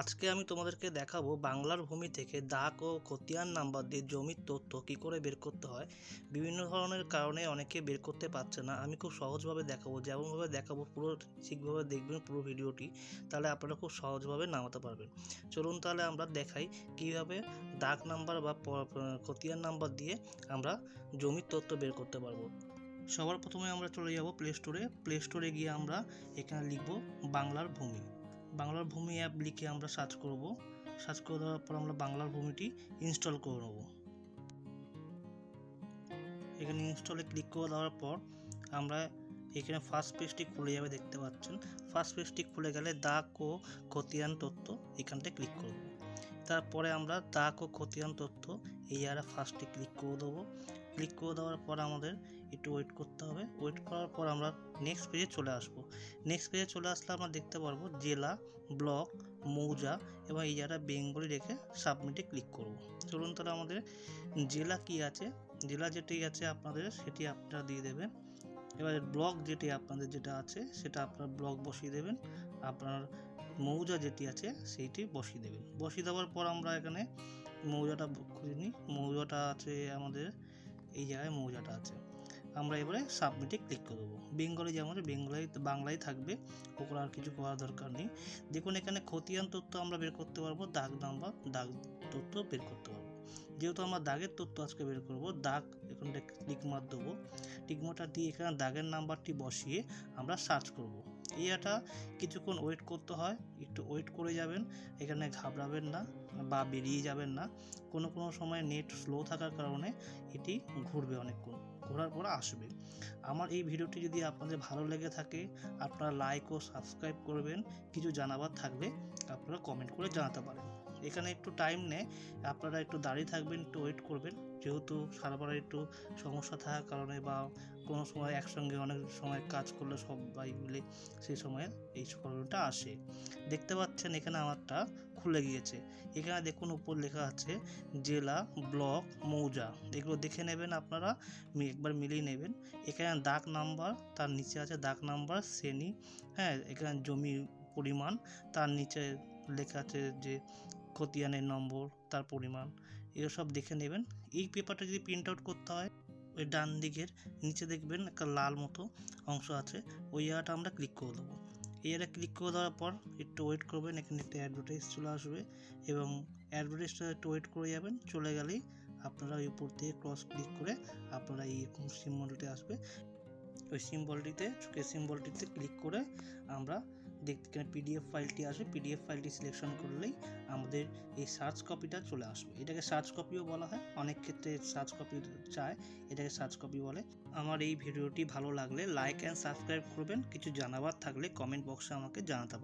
আজকে আমি তোমাদেরকে দেখাবো বাংলার ভূমি থেকে দাগ ও খতিয়ান নাম্বার দিয়ে জমির তথ্য কী করে বের করতে হয়। বিভিন্ন ধরনের কারণে অনেকে বের করতে পারছে না। আমি খুব সহজভাবে দেখাবো, যেমনভাবে দেখাবো পুরো ঠিকভাবে দেখবেন পুরো ভিডিওটি, তাহলে আপনারা খুব সহজভাবে নামাতে পারবেন। চলুন তাহলে আমরা দেখাই কীভাবে দাগ নাম্বার বা খতিয়ান নাম্বার দিয়ে আমরা জমির তথ্য বের করতে পারব। সবার প্রথমে আমরা চলে যাব প্লে স্টোরে প্লে স্টোরে গিয়ে আমরা এখানে লিখব বাংলার ভূমি। বাংলার ভূমি অ্যাপ লিখে আমরা সার্চ করব। সার্চ করে দেওয়ার পর আমরা বাংলার ভূমিটি ইনস্টল করে নেব। এখানে ইনস্টলে ক্লিক করে দেওয়ার পর আমরা এখানে ফার্স্ট পেজটি খুলে যাবে দেখতে পাচ্ছেন। ফার্স্ট পেজটি খুলে গেলে দাগ ও খতিয়ান তথ্য এখানটায় ক্লিক করব। তারপরে আমরা দাগ ও খতিয়ান তথ্য এই আর ফার্স্টে ক্লিক করে দেবো। ক্লিক করে দেওয়ার পর আমাদের একটু ওয়েট করতে হবে। ওয়েট করার পর আমরা নেক্সট পেজে চলে আসব। নেক্সট পেজে চলে আসলে আমরা দেখতে পারব জেলা ব্লক মৌজা এবং এই জায়গাটা বেঙ্গলি রেখে সাবমিটে ক্লিক করব। চলুন তাহলে আমাদের জেলা কি আছে? জেলা যেটি আছে আপনাদের সেটি আপনারা দিয়ে দেবেন। এবার ব্লক যেটি আপনাদের যেটা আছে সেটা আপনার ব্লক বসিয়ে দেবেন। আপনার মৌজা যেটি আছে সেইটি বসিয়ে দেবেন। বসিয়ে দেওয়ার পর আমরা এখানে মৌজাটা খুঁজে নিই। মৌজাটা আছে আমাদের এই জায়গায় মৌজাটা আছে। আমরা এবারে সাবমিটে ক্লিক করে দেবো। বেঙ্গলি যেমন বেঙ্গলাই বাংলায় থাকবে। ওগুলো আর কিছু করার দরকার নেই। দেখুন, এখানে খতিয়ান তথ্য আমরা বের করতে পারব, দাগ নাম্বার, দাগ তথ্য বের করতে পারব। যেহেতু আমরা দাগের তথ্য আজকে বের করব, দাগ এখানটা টিকমার দেবো। টিকমারটা দিয়ে এখানে দাগের নাম্বারটি বসিয়ে আমরা সার্চ করব। এটা কিছুক্ষণ ওয়েট করতে হয়, একটু ওয়েট করে যাবেন, এখানে ঘাবড়াবেন না বা বেরিয়ে যাবেন না। কোনো কোনো সময় নেট স্লো থাকার কারণে এটি ঘুরবে অনেকক্ষণ, ঘোরার পর আসবে। আমার এই ভিডিওটি যদি আপনাদের ভালো লেগে থাকে, আপনারা লাইক ও সাবস্ক্রাইব করবেন, কিছু জানাবার থাকলে আপনারা কমেন্ট করে জানাতে পারেন। এখানে একটু টাইম নেয় আপনারা একটু দাঁড়িয়ে থাকবেন, একটু ওয়েট করবেন। যেহেতু সারাবার একটু সমস্যা থাকার কারণে বা কোনো সময় একসঙ্গে অনেক সময় কাজ করলে সবাই মিলে সেই সময় এই ফলটা আসে। দেখতে পাচ্ছেন এখানে আমারটা খুলে গিয়েছে। এখানে দেখুন উপর লেখা আছে, জেলা ব্লক মৌজা। এগুলো দেখে নেবেন আপনারা একবার মিলিয়ে নেবেন। এখানে দাগ নাম্বার, তার নিচে আছে দাগ নাম্বার, শ্রেণি হ্যাঁ এখানে জমির পরিমাণ, তার নিচে লেখা আছে যে খতিয়ানের নম্বর, তার পরিমাণ, এগুলো সব দেখে নেবেন। এই পেপারটা যদি প্রিন্ট আউট করতে হয়, ওই ডান দিকের, নিচে দেখবেন একটা লাল মতো অংশ আছে, ওই জায়গাটা আমরা ক্লিক করে দেবো। এই জায়গাটা ক্লিক করে দেওয়ার পর একটু ওয়েট করবেন, এখানে একটা অ্যাডভার্টাইজ চলে আসবে এবং অ্যাডভার্টাইজটা একটু ওয়েট করে যাবেন, চলে গেলেই আপনারা ওই উপর থেকে ক্রস ক্লিক করে আপনারা এই এইরকম সিম্বলটি আসবে। ওই সিম্বলটিতে চোখের সিম্বলটিতে ক্লিক করে আমরা দেখতে পিডিএফ ফাইলটি আসবে। পিডিএফ ফাইলটি সিলেকশন করলেই আমাদের এই সার্চ কপিটা চলে আসবে। এটাকে সার্চ কপিও বলা হয়। অনেক ক্ষেত্রে সার্চ কপি চায়। এটাকে সার্চ কপি বলে। আমার এই ভিডিওটি ভালো লাগলে লাইক অ্যান্ড সাবস্ক্রাইব করবেন। কিছু জানাবার থাকলে কমেন্ট বক্সে আমাকে জানাতে পারেন।